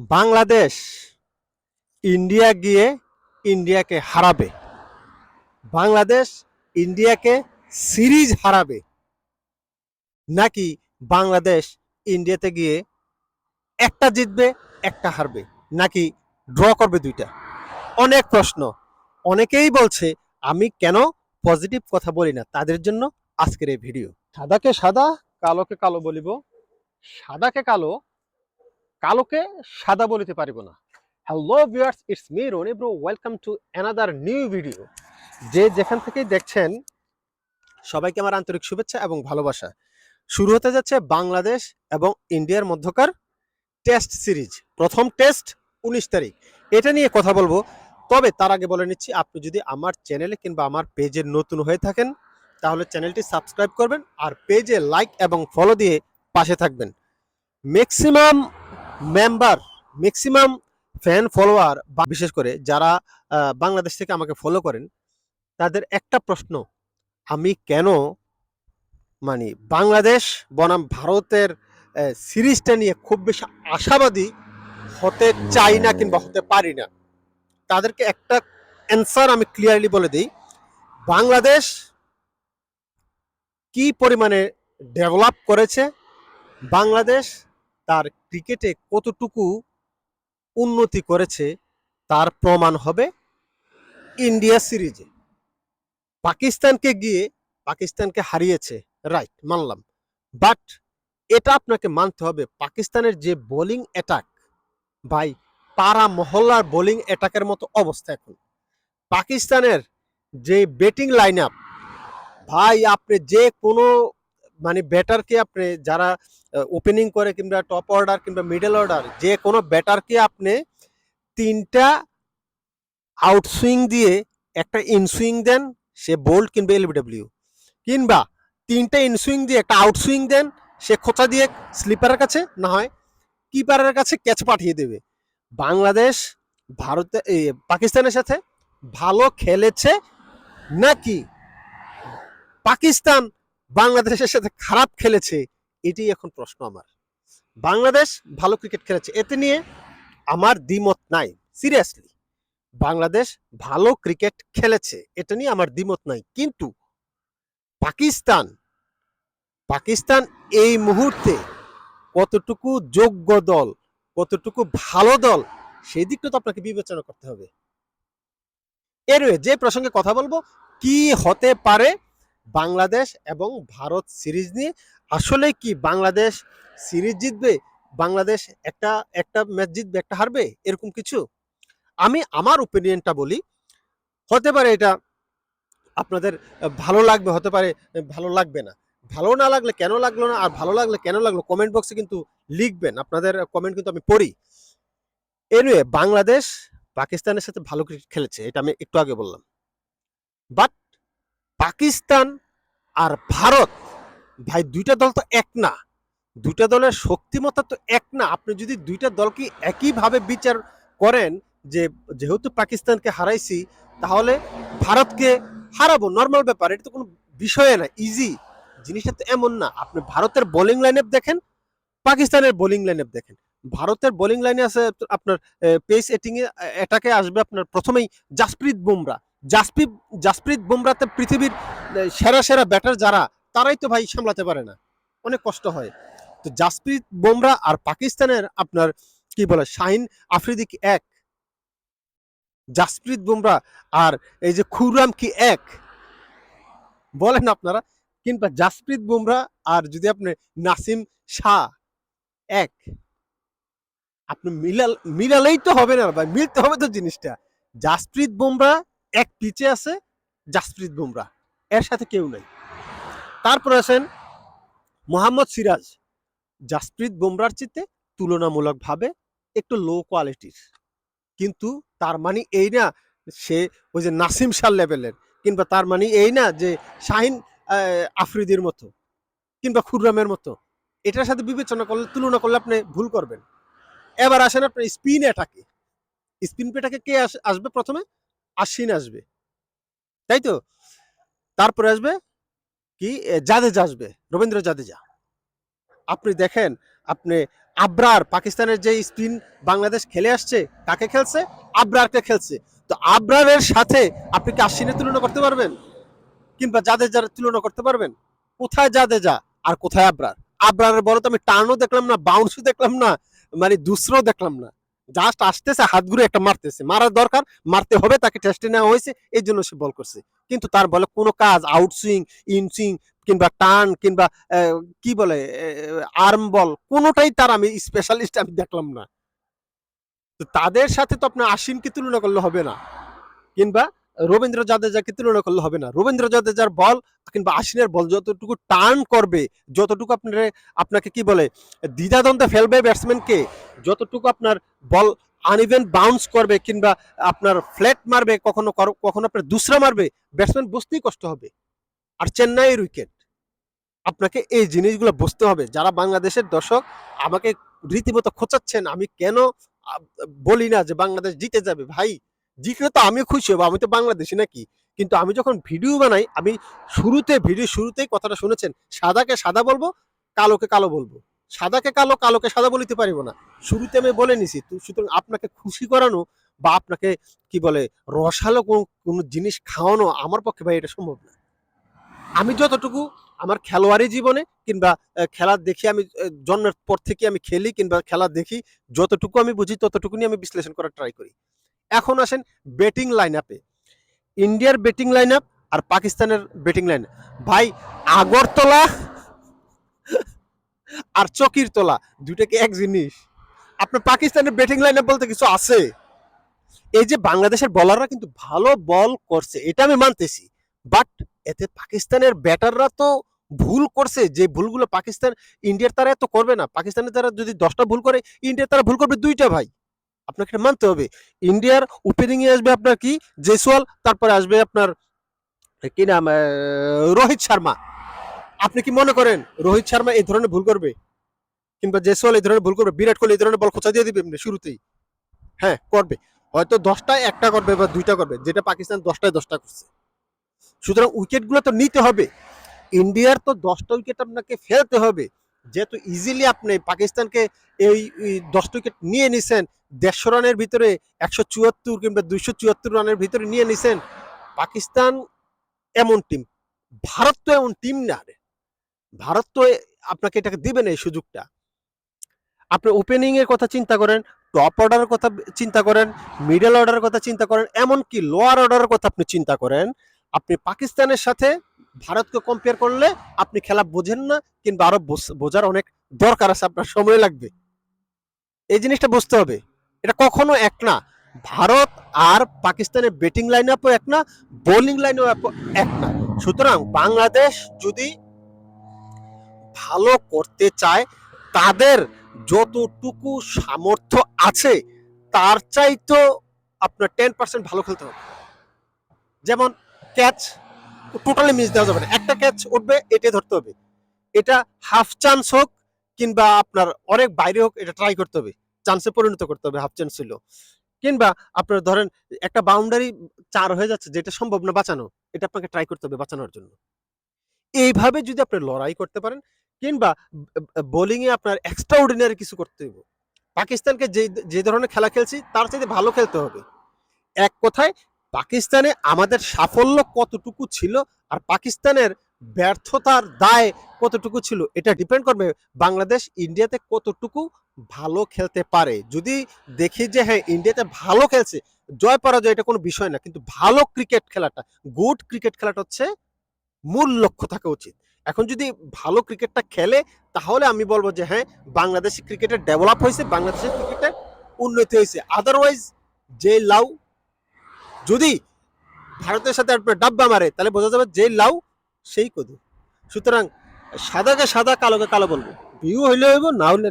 Bangladesh India গিয়ে ইন্ডিয়াকে হারাবে। বাংলাদেশ ইন্ডিয়াকে সিরিজ হারাবে। নাকি বাংলাদেশ ইন্ডিয়াতে গিয়ে একটা জিতবে, একটা হারবে, নাকি ড্র করবে দুইটা? অনেক প্রশ্ন। অনেকেই বলছে, আমি কেন পজিটিভ কথা বলি না? তাদের জন্য আজকের এই ভিডিও সাদাকে সাদা, কালোকে কালো বলিব। সাদাকে কালো কালোকে সাদা বলিতে পারিব না। Hello viewers it's me Rony bro welcome to another new video যে যেখান থেকেই দেখছেন, সবাইকে আমার আন্তরিক শুভেচ্ছা এবং ভালোবাসা। শুরু হতে যাচ্ছে বাংলাদেশ এবং ইন্ডিয়ার মধ্যকার টেস্ট সিরিজ প্রথম টেস্ট উনিশ তারিখ। এটা নিয়ে কথা বলব। তবে তার আগে বলে নিচ্ছি, আপনি যদি আমার চ্যানেলে কিংবা আমার পেজে নতুন হয়ে থাকেন, তাহলে চ্যানেলটি সাবস্ক্রাইব করবেন আর পেজে লাইক এবং ফলো দিয়ে পাশে থাকবেন। Maximum member maximum fan follower বা বিশেষ করে যারা বাংলাদেশ থেকে আমাকে ফলো করেন, তাদের একটা প্রশ্ন, আমি কেন মানে বাংলাদেশ বনাম ভারতের সিরিজটা নিয়ে খুব বেশি আশাবাদী হতে চাই না কিংবা হতে পারি না? তাদেরকে একটা অ্যান্সার আমি ক্লিয়ারলি বলে দিই, বাংলাদেশ কি পরিমাণে ডেভেলপ করেছে? বাংলাদেশ তার ক্রিকেটে কতটুকু উন্নতি করেছে তার প্রমাণ হবে ইন্ডিয়া সিরিজে পাকিস্তানকে গিয়ে, পাকিস্তানকে হারিয়েছে রাইট মানলাম। বাট এটা আপনাকে মানতে হবে, পাকিস্তানের যে বোলিং অ্যাটাক ভাই পাড়া মহল্লার বোলিং অ্যাটাকের মতো অবস্থা এখন। পাকিস্তানের যে ব্যাটিং লাইন আপ ভাই, আপনি যে কোনো মানে ব্যাটারকে আপনি যারা ওপেনিং করে কিংবা টপ অর্ডার কিংবা মিডল অর্ডার যে কোনো ব্যাটারকে আপনি তিনটা আউটসুইং দিয়ে একটা ইনসুইং দেন, সে বোল্ড কিংবা এলবিডব্লিউ কিংবা তিনটা ইনসুইং দিয়ে একটা আউটসুইং দেন, সে খোঁচা দিয়ে স্লিপারের কাছে, না হয় কিপারের কাছে ক্যাচ পাঠিয়ে দেবে। বাংলাদেশ, ভারতে পাকিস্তানের সাথে ভালো খেলেছে নাকি? পাকিস্তান বাংলাদেশের সাথে খারাপ খেলেছে, এটাই এখন প্রশ্ন আমার। বাংলাদেশ ভালো ক্রিকেট খেলেছে, এতে নিয়ে আমার দ্বিমত নাই সিরিয়াসলি বাংলাদেশ ভালো ক্রিকেট খেলেছে, এটা নিয়ে আমার দ্বিমত নাই, কিন্তু পাকিস্তান পাকিস্তান এই মুহূর্তে কতটুকু যোগ্য দল, কতটুকু ভালো দল, সেই দিকটা তো আপনাকে বিবেচনা করতে হবে। এর যে প্রসঙ্গে কথা বলব, কি হতে পারে বাংলাদেশ এবং ভারত সিরিজ নিয়ে। আসলে কি বাংলাদেশ সিরিজ জিতবে? বাংলাদেশ একটা একটা ম্যাচ জিতবে, একটা হারবে? এরকম কিছু? আমি আমার ওপিনিয়নটা বলি। হতে পারে এটা আপনাদের ভালো লাগবে, হতে পারে ভালো লাগবে না। ভালো না লাগলে কেন লাগল না? আর ভালো লাগলে কেন লাগল? কমেন্ট বক্সে কিন্তু লিখবেন। আপনাদের কমেন্ট কিন্তু আমি পড়ি। এনিওয়ে বাংলাদেশ পাকিস্তানের সাথে ভালো ক্রিকেট খেলেছে, এটা আমি একটু আগে বললাম। বাট পাকিস্তান আর ভারত, ভাই দুইটা দল তো এক না। দুইটা দলের শক্তিমত্তা তো এক না। আপনি যদি দুইটা দলকে একইভাবে বিচার করেন যে যেহেতু পাকিস্তানকে হারাইছি, তাহলে ভারতকে হারাবো। নর্মাল ব্যাপার, এটা তো কোনো বিষয় না। ইজি জিনিসটা তো এমন না। আপনি ভারতের বোলিং লাইনআপ দেখেন, পাকিস্তানের বোলিং লাইনআপ দেখেন। ভারতের বোলিং লাইনে আছে আপনার পেস এটিং এ এটাকে আসবে আপনার প্রথমেই জাসপ্রীত বুমরা। জাসপ্রীত জাসপ্রীত বুমরাতে পৃথিবীর সেরা সেরা ব্যাটার যারা, তারাই তো ভাই সামলাতে পারে না। অনেক কষ্ট হয়। তো জাসপ্রীত বুমরা আর পাকিস্তানের আপনার, কি বলে, শাহিন আফ্রিদি কি এক। জাসপ্রীত বুমরা আর এই যে খুররাম কি এক। বলেন আপনারা, কিংবা জাসপ্রীত বুমরা আর যদি আপনি নাসিম শাহ এক। আপনি মিলাল, মিলালেই তো হবে না ভাই, মিলতে হবে তো জিনিসটা। জাসপ্রীত বুমরা এক পিচে আছে জাসপ্রীত বুমরা। এর সাথে কেউ নাই। তারপর আছেন মোহাম্মদ সিরাজ। জাসপ্রীত বুমরার চিত্তে তুলনামূলকভাবে একটু লো কোয়ালিটির কিন্তু তার মানে এই না সে ওই যে নাসিম শাহ লেভেলের, কিংবা তার মানে এই না যে শাহিন আফ্রিদির মতো, কিংবা খুররামের মতো। এটার সাথে বিবেচনা করলে, তুলনা করলে আপনি ভুল করবেন। এবার আসেন আপনার স্পিন অ্যাটাকে স্পিন পেটাকে কে আস- আসবে প্রথমে? আশ্বিন আসবে। তাই তো? তারপরে আসবে কি? জাদেজা আসবে, রবীন্দ্র জাদেজা। আপনি দেখেন, আপনি আবরার, পাকিস্তানের যে স্পিন বাংলাদেশ খেলে আসছে, কাকে খেলছে? আবরারকে খেলছে। তো আবরারের সাথে আপনি কি আশ্বিনের তুলনা করতে পারবেন? কিংবা যারা তুলনা করতে পারবেন? কোথায় জাদেজা আর কোথায় আবরার? আবরারের বলো তো আমি টানও দেখলাম না বাউন্সও দেখলাম না মানে দুসরও দেখলাম না। জাস্ট আসতেছে, হাত ঘুরে একটা মারতেছে। মারার দরকার, মারতে হবে, তাকে টেস্টে নেওয়া হয়েছে, এই জন্য সে বল করছে। কিন্তু তার বলে কোনো কাজ আউটসুইং ইনসুইং কিংবা টান কিংবা কি বলে আর্ম বল কোনোটাই তার আমি স্পেশালিস্ট আমি দেখলাম না। তাদের সাথে তো আপনার আসিমকে তুলনা করলে হবে না। কিংবা রবীন্দ্র জাদেজাকে তুলনা করলে হবে না। রবীন্দ্র জাদেজার বল কিংবা আশ্বিনের বল যতটুকু টার্ন করবে, যতটুকু আপনার, আপনাকে কি বলে, দ্বিধাদ্বন্দ্বে ফেলবে ব্যাটসম্যানকে, যতটুকু আপনার বল আনইভেন বাউন্স করবে কিংবা আপনার ফ্ল্যাট মারবে, কখনো কখনো আপনার দুসরা মারবে, ব্যাটসম্যান বুঝতেই কষ্ট হবে। আর চেন্নাইয়ের উইকেট আপনাকে এই জিনিসগুলো বুঝতে হবে। যারা বাংলাদেশের দর্শক, আমাকে রীতিমতো খোঁচাচ্ছেন, আমি কেন বলি না যে বাংলাদেশ জিতে যাবে। ভাই জিতলে তো আমিও খুশি হব, আমি তো বাংলাদেশি নাকি? কিন্তু আমি যখন ভিডিও বানাই, আমি শুরুতে, ভিডিও শুরুতেই কথাটা শুনেছেন, সাদাকে সাদা বলব, কালোকে কালো বলব। সাদাকে কালো, কালোকে সাদা বলিতে পারিব না। শুরুতে আমি বলে নিছি সুতরাং আপনাকে খুশি করানো বা আপনাকে, কি বলে, রসালো কোনো কোনো জিনিস খাওয়ানো আমার পক্ষে ভাই এটা সম্ভব না। আমি যতটুকু আমার খেলোয়াড়ি জীবনে কিংবা খেলা দেখি আমি জন্মের পর থেকে আমি খেলি কিংবা খেলা দেখি, যতটুকু আমি বুঝি, ততটুকুনি আমি বিশ্লেষণ করার ট্রাই করি। এখন আসেন ব্যাটিং লাইন আপে ইন্ডিয়ার ব্যাটিং লাইন আপ আর পাকিস্তানের ব্যাটিং লাইন ভাই, আগরতলা আর চকির তোলা দুটো কি এক জিনিস? আপনার পাকিস্তানের ব্যাটিং লাইন আপ বলতে কিছু আছে? এই যে বাংলাদেশের বলাররা কিন্তু ভালো বল করছে, এটা আমি মানতেছি। বাট এতে পাকিস্তানের ব্যাটাররা তো ভুল করছে, যে ভুলগুলো পাকিস্তান, ইন্ডিয়ার তারা এত করবে না। পাকিস্তানের তারা যদি দশটা ভুল করে, ইন্ডিয়ার তারা ভুল করবে দুইটা ভাই। আপনাকে মানতে হবে। ইন্ডিয়ার ওপেনিং এ আসবে আপনার কি? জেসওয়াল তারপরে আসবে আপনার কি নাম রোহিত শর্মা। আপনি কি মনে করেন রোহিত শর্মা এই ধরনের ভুল করবে? কিংবা জেসওয়াল এই ধরনের ভুল করবে? বিরাট কোহলি এই ধরনের বল খোঁচা দিয়ে দিবে শুরুতেই? হ্যাঁ করবে। হয়তো দশটায় একটা করবে বা দুইটা করবে, যেটা পাকিস্তান দশটায় দশটা করছে। সুতরাং উইকেটগুলো তো নিতে হবে। ইন্ডিয়ার তো দশটা উইকেট আপনাকে ফেলতে হবে। যেহেতু ইজিলি আপনি পাকিস্তানকে এই দশ উইকেট নিয়ে নিছেন, দেড়শো রানের ভিতরে একশো চুয়াত্তর কিংবা দুইশো চুয়াত্তর রানের ভিতরে নিয়ে নিছেন, পাকিস্তান এমন টিম ভারত তো এমন টিম না রে। ভারত তো আপনাকে এটাকে দিবে না এই সুযোগটা। আপনি ওপেনিং এর কথা চিন্তা করেন টপ অর্ডারের কথা চিন্তা করেন মিডল অর্ডারের কথা চিন্তা করেন, এমনকি লোয়ার অর্ডারের কথা আপনি চিন্তা করেন, আপনি পাকিস্তানের সাথে ভারতকে কম্পেয়ার করলে আপনি খেলা বোঝেন না কিংবা আরও বোঝার অনেক দরকার আছে, আপনার সময় লাগবে। এই জিনিসটা বুঝতে হবে। এটা কখনো এক না। ভারত আর পাকিস্তানের ব্যাটিং লাইন আপও এক না বোলিং লাইন এক না। সুতরাং বাংলাদেশ যদি ভালো করতে চায়, তাদের যতটুকু সামর্থ্য আছে, তার চাইতো আপনার টেন পার্সেন্ট ভালো খেলতে হবে। যেমন ক্যাচ টোটালি মিস দেওয়া যাবে না। একটা ক্যাচ উঠবে, এটাই ধরতে হবে। এটা হাফ চান্স হোক, কিংবা আপনার অনেক বাইরে হোক, এটা ট্রাই করতে হবে। চান্সে পরিণত করতে হবে হাফ চান্স ছিল। কিংবা আপনার ধরেন, একটা বাউন্ডারি চার হয়ে যাচ্ছে, যেটা সম্ভব না বাঁচানো, এটা আপনাকে ট্রাই করতে হবে বাঁচানোর জন্য। এইভাবে যদি আপনি লড়াই করতে পারেন, কিংবা বোলিংয়ে আপনার এক্সট্রা অর্ডিনারি কিছু করতে হবে। পাকিস্তানকে যে যে ধরনের খেলা খেলছি, তার চাইতে ভালো খেলতে হবে। এক কথায় পাকিস্তানে আমাদের সাফল্য কতটুকু ছিল আর পাকিস্তানের ব্যর্থতার দায় কতটুকু ছিল, এটা ডিপেন্ড করবে বাংলাদেশ ইন্ডিয়াতে কতটুকু ভালো খেলতে পারে। যদি দেখি যে হ্যাঁ ইন্ডিয়াতে ভালো খেলছে, জয় পরাজয় এটা কোনো বিষয় না, কিন্তু ভালো ক্রিকেট খেলাটা গুড ক্রিকেট খেলাটা হচ্ছে মূল লক্ষ্য থাকা উচিত। এখন যদি ভালো ক্রিকেটটা খেলে, তাহলে আমি বলব যে হ্যাঁ বাংলাদেশি ক্রিকেটের ডেভেলপ হয়েছে, বাংলাদেশের ক্রিকেটের উন্নতি হয়েছে। আদারওয়াইজ যে লাউ যদি ভারতের সাথে ডাব্বা মারে, তাহলে বোঝা যাবে যে লাউ, সেই কদু। সুতরাং সাদাকে সাদা, কালোকে কালো বলব। বিউ হইলে হইব, না হইলে